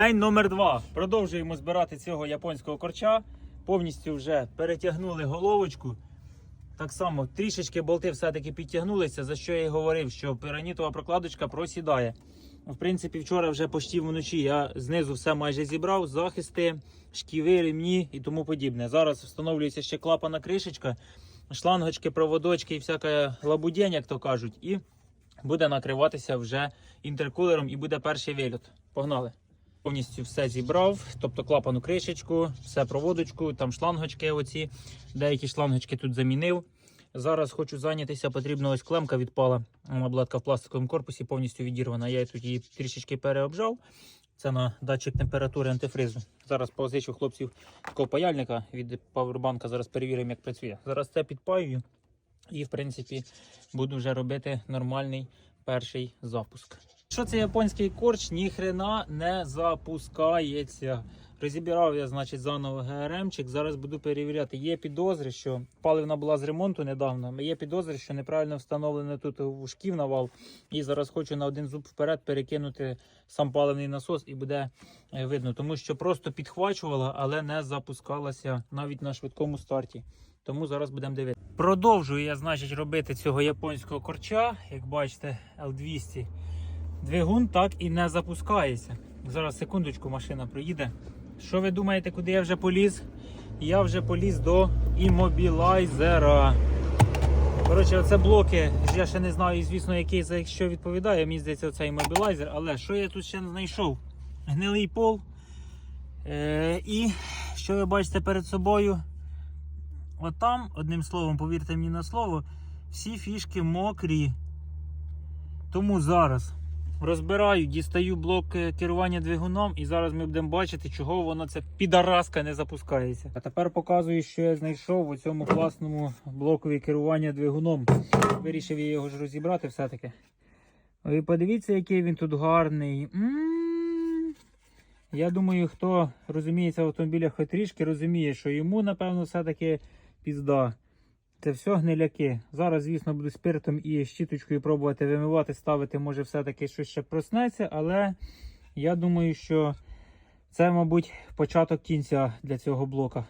День номер два. Продовжуємо збирати цього японського корча. Повністю вже перетягнули головочку. Так само трішечки болти все-таки підтягнулися, за що я і говорив, що піранітова прокладочка просідає. В принципі, вчора вже почти вночі я знизу все майже зібрав, захисти, шківи, ремні і тому подібне. Зараз встановлюється ще клапана кришечка, шлангочки, проводочки і всяка лабудень, як то кажуть, і буде накриватися вже інтеркулером і буде перший вильот. Погнали! Повністю все зібрав, тобто клапану кришечку, все проводочку, там шлангочки оці, деякі шлангочки тут замінив. Зараз хочу зайнятися, потрібно ось клемка відпала. Така в пластиковому корпусі, повністю відірвана. Я тут її трішечки переобжав. Це на датчик температури антифризу. Зараз позичу хлопців такого паяльника від павербанка. Зараз перевіримо, як працює. Зараз це підпаюю і, в принципі, буду вже робити нормальний перший запуск. Що це японський корч, ніхрена не запускається. Розібрав я, значить, заново ГРМчик. Зараз буду перевіряти. Є підозри, що паливна була з ремонту недавно. Є підозри, що неправильно встановлено тут вушків на вал. І зараз хочу на один зуб вперед перекинути сам паливний насос і буде е, видно, тому що просто підхвачувала, але не запускалася навіть на швидкому старті. Тому зараз будемо дивитися. Продовжую я, значить, робити цього японського корча. Як бачите, L200. Двигун так і не запускається. Зараз секундочку, машина проїде. Що ви думаєте, куди я вже поліз? Я вже поліз до іммобілайзера. Коротше, оце блоки. Я ще не знаю, звісно, який за що відповідає. Мені здається, це іммобілайзер. Але що я тут ще знайшов? Гнилий пол. Е, і що ви бачите перед собою? Отам, одним словом, повірте мені на слово, всі фішки мокрі. Тому зараз розбираю, дістаю блок е, керування двигуном, і зараз ми будемо бачити, чого воно це підараска не запускається. А тепер показую, що я знайшов у цьому класному блокові керування двигуном. Вирішив я його ж розібрати все-таки. Ви подивіться, який він тут гарний. Я думаю, хто розуміється в автомобілях хоч трішки, розуміє, що йому, напевно, все-таки пізда. Це все гниляки. Зараз, звісно, буду спиртом і щіточкою пробувати вимивати, ставити, може, все-таки щось ще проснеться, але я думаю, що це, мабуть, початок кінця для цього блока.